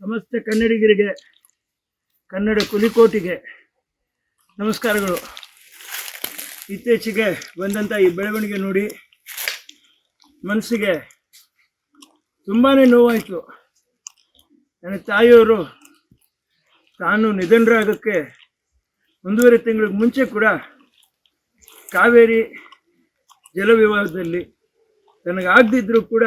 ಸಮಸ್ತ ಕನ್ನಡಿಗರಿಗೆ, ಕನ್ನಡ ಕುಲಿಕೋಟಿಗೆ ನಮಸ್ಕಾರಗಳು. ಇತ್ತೀಚೆಗೆ ಬಂದಂಥ ಈ ಬೆಳವಣಿಗೆ ನೋಡಿ ಮನಸ್ಸಿಗೆ ತುಂಬಾ ನೋವಾಯಿತು. ನನ್ನ ತಾಯಿಯವರು ತಾನು ನಿಧನರಾಗೋಕ್ಕೆ ಒಂದೂವರೆ ತಿಂಗಳಿಗೆ ಮುಂಚೆ ಕೂಡ ಕಾವೇರಿ ಜಲವಿವಾಹದಲ್ಲಿ ನನಗಾಗದಿದ್ದರೂ ಕೂಡ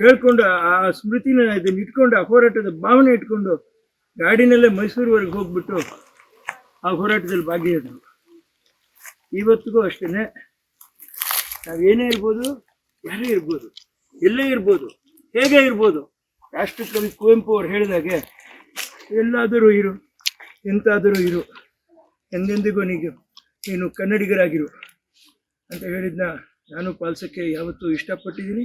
ಕೇಳ್ಕೊಂಡು ಆ ಸ್ಮೃತಿನ ಇದನ್ನ ಇಟ್ಕೊಂಡು, ಆ ಹೋರಾಟದ ಭಾವನೆ ಇಟ್ಕೊಂಡು ಗಾಡಿನಲ್ಲೇ ಮೈಸೂರುವರೆಗೆ ಹೋಗ್ಬಿಟ್ಟು ಆ ಹೋರಾಟದಲ್ಲಿ ಭಾಗಿಯಾದರು. ಇವತ್ತಿಗೂ ಅಷ್ಟೇ ನಾವೇನೇ ಇರ್ಬೋದು, ಯಾರೇ ಇರ್ಬೋದು, ಎಲ್ಲೇ ಇರ್ಬೋದು, ಹೇಗೆ ಇರ್ಬೋದು ರಾಷ್ಟ್ರಕವಿ ಕುವೆಂಪು ಅವ್ರು ಹೇಳಿದಾಗೆ, ಎಲ್ಲಾದರೂ ಇರು, ಎಂತಾದರೂ ಇರು, ಎಂದೆಂದಿಗೂ ನೀನು ನೀನು ಕನ್ನಡಿಗರಾಗಿರು ಅಂತ ಹೇಳಿದ್ನ ನಾನು ಪಾಲಿಸೋಕ್ಕೆ ಯಾವತ್ತೂ ಇಷ್ಟಪಟ್ಟಿದ್ದೀನಿ.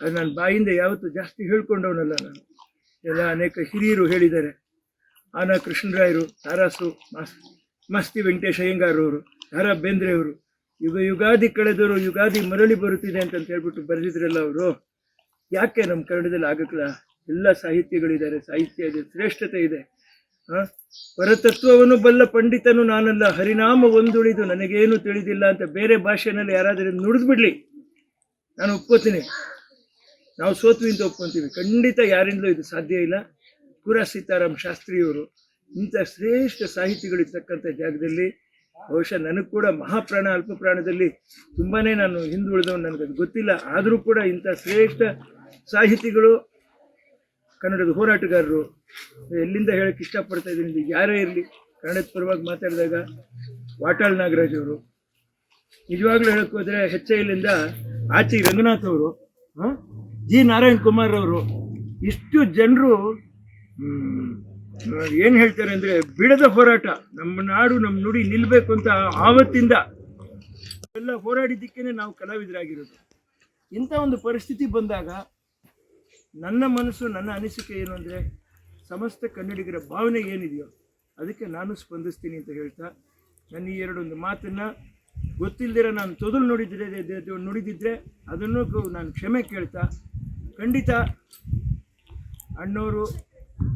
ಅದು ನಾನು ಬಾಯಿಂದ ಯಾವತ್ತೂ ಜಾಸ್ತಿ ಹೇಳ್ಕೊಂಡವನಲ್ಲ ನಾನು. ಎಲ್ಲ ಅನೇಕ ಹಿರಿಯರು ಹೇಳಿದ್ದಾರೆ. ಆನ ಕೃಷ್ಣರಾಯರು, ತಾರಾಸು, ಮಾಸ್, ಮಸ್ತಿ ವೆಂಕಟೇಶ್ ಅಯ್ಯಂಗಾರವರು ಬೇಂದ್ರೆಯವರು ಬೇಂದ್ರೆ ಅವರು, ಯುಗ ಯುಗಾದಿ ಕಳೆದವರು ಯುಗಾದಿ ಮರಳಿ ಬರುತ್ತಿದೆ ಅಂತ ಹೇಳ್ಬಿಟ್ಟು ಬರೆದಿದ್ರಲ್ಲ ಅವರು. ಯಾಕೆ ನಮ್ಮ ಕನ್ನಡದಲ್ಲಿ ಆಗಕ್ಕಿಲ್ಲ? ಎಲ್ಲ ಸಾಹಿತ್ಯಗಳಿದ್ದಾರೆ. ಸಾಹಿತ್ಯ ಇದೆ, ಶ್ರೇಷ್ಠತೆ ಇದೆ. ಹಾಂ? ಪರತತ್ವವನ್ನು ಬಲ್ಲ ಪಂಡಿತನು ನಾನಲ್ಲ. ಹರಿನಾಮ ಒಂದುಳಿದು ನನಗೇನು ತಿಳಿದಿಲ್ಲ ಅಂತ ಬೇರೆ ಭಾಷೆನಲ್ಲಿ ಯಾರಾದರೂ ನುಡಿದ್ಬಿಡ್ಲಿ. ನಾನು ಒಪ್ಕೋತೀನಿ ನಾವು ಸೋತ್ವಿ ಅಂತ ಒಪ್ಕೊಂತೀವಿ. ಖಂಡಿತ ಯಾರಿಂದಲೂ ಇದು ಸಾಧ್ಯ ಇಲ್ಲ. ಪುರ ಸೀತಾರಾಮ್ ಶಾಸ್ತ್ರಿಯವರು ಇಂಥ ಶ್ರೇಷ್ಠ ಸಾಹಿತಿಗಳಿರ್ತಕ್ಕಂಥ ಜಾಗದಲ್ಲಿ ಬಹುಶಃ ನನಗೆ ಕೂಡ ಮಹಾಪ್ರಾಣ ಅಲ್ಪ ಪ್ರಾಣದಲ್ಲಿ ತುಂಬಾನೇ ನಾನು ಹಿಂದುಳಿದವನು ನನಗದು ಗೊತ್ತಿಲ್ಲ. ಆದರೂ ಕೂಡ ಇಂಥ ಶ್ರೇಷ್ಠ ಸಾಹಿತಿಗಳು ಕನ್ನಡದ ಹೋರಾಟಗಾರರು ಎಲ್ಲಿಂದ ಹೇಳಕ್ಕೆ ಇಷ್ಟಪಡ್ತಾ ಇದ್ದೀನಿ ಇದು ಯಾರೇ ಇರಲಿ ಕನ್ನಡದ ಪರವಾಗಿ ಮಾತಾಡಿದಾಗ ವಾಟಾಳ್ ನಾಗರಾಜ್ ಅವರು ನಿಜವಾಗ್ಲೂ ಹೇಳಕ್ಕೆ ಹೋದರೆ ಎಚ್ ಐಲಿಂದ ಆಚಿ ರಂಗನಾಥ್ ಅವರು ಆ, ಜಿ ನಾರಾಯಣ್ ಕುಮಾರ್ ಅವರು ಇಷ್ಟು ಜನರು ಏನು ಹೇಳ್ತಾರೆ ಅಂದ್ರೆ ಬಿಡದ ಹೋರಾಟ, ನಮ್ಮ ನಾಡು ನಮ್ಮ ನುಡಿ ನಿಲ್ಲಬೇಕು ಅಂತ ಆವತ್ತಿಂದ ಎಲ್ಲ ಹೋರಾಡಿದ್ದಕ್ಕೇ ನಾವು ಕಲಾವಿದರಾಗಿರೋದು. ಇಂಥ ಒಂದು ಪರಿಸ್ಥಿತಿ ಬಂದಾಗ ನನ್ನ ಮನಸ್ಸು, ನನ್ನ ಅನಿಸಿಕೆ ಏನು ಅಂದರೆ ಸಮಸ್ತ ಕನ್ನಡಿಗರ ಭಾವನೆ ಏನಿದೆಯೋ ಅದಕ್ಕೆ ನಾನು ಸ್ಪಂದಿಸ್ತೀನಿ ಅಂತ ಹೇಳ್ತಾ, ನನ್ನ ಈ ಎರಡೊಂದು ಮಾತನ್ನು ಗೊತ್ತಿಲ್ಲದಿರ ನಾನು ತೊದಲು ನುಡಿದ್ರೆ ನುಡಿದಿದ್ರೆ ಅದನ್ನು ನಾನು ಕ್ಷಮೆ ಕೇಳ್ತಾ ಖಂಡಿತ ಅಣ್ಣವರು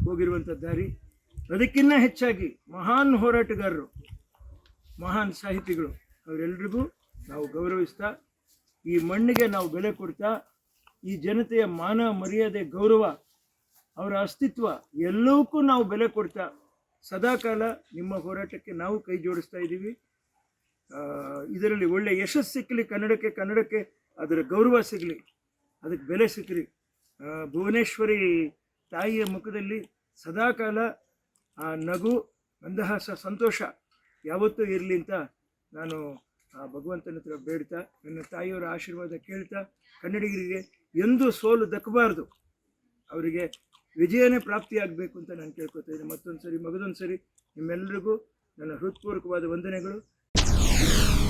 ಹೋಗಿರುವಂಥ ದಾರಿ. ಅದಕ್ಕಿಂತ ಹೆಚ್ಚಾಗಿ ಮಹಾನ್ ಹೋರಾಟಗಾರರು, ಮಹಾನ್ ಸಾಹಿತಿಗಳು ಅವರೆಲ್ಲರಿಗೂ ನಾವು ಗೌರವಿಸ್ತಾ, ಈ ಮಣ್ಣಿಗೆ ನಾವು ಬೆಲೆ ಕೊಡ್ತಾ, ಈ ಜನತೆಯ ಮಾನ ಮರ್ಯಾದೆ, ಗೌರವ, ಅವರ ಅಸ್ತಿತ್ವ ಎಲ್ಲವಕ್ಕೂ ನಾವು ಬೆಲೆ ಕೊಡ್ತಾ ಸದಾಕಾಲ ನಿಮ್ಮ ಹೋರಾಟಕ್ಕೆ ನಾವು ಕೈ ಜೋಡಿಸ್ತಾ ಇದ್ದೀವಿ. ಇದರಲ್ಲಿ ಒಳ್ಳೆ ಯಶಸ್ಸು ಸಿಕ್ಕಲಿ ಕನ್ನಡಕ್ಕೆ ಕನ್ನಡಕ್ಕೆ, ಅದರ ಗೌರವ ಸಿಗಲಿ. ಅದಕ್ಕೆ ಬೆಲೆ ಸಿಕ್ಕಿರಿ. ಭುವನೇಶ್ವರಿ ತಾಯಿಯ ಮುಖದಲ್ಲಿ ಸದಾಕಾಲ ಆ ನಗು ಮಂದಹಾಸ ಸಂತೋಷ ಯಾವತ್ತೂ ಇರಲಿ ಅಂತ ನಾನು ಆ ಭಗವಂತನ ಹತ್ರ ಬೇಡ್ತಾ, ನನ್ನ ತಾಯಿಯವರ ಆಶೀರ್ವಾದ ಕೇಳ್ತಾ, ಕನ್ನಡಿಗರಿಗೆ ಎಂದೂ ಸೋಲು ದಕ್ಕಬಾರ್ದು. ಅವರಿಗೆ ವಿಜಯನೇ ಪ್ರಾಪ್ತಿಯಾಗಬೇಕು ಅಂತ ನಾನು ಕೇಳ್ಕೊತಾ ಇದ್ದೀನಿ. ಮತ್ತೊಂದು ಸರಿ ಮಗದೊಂದು ಸರಿ ನಿಮ್ಮೆಲ್ಲರಿಗೂ ನನ್ನ ಹೃತ್ಪೂರ್ವಕವಾದ ವಂದನೆಗಳು.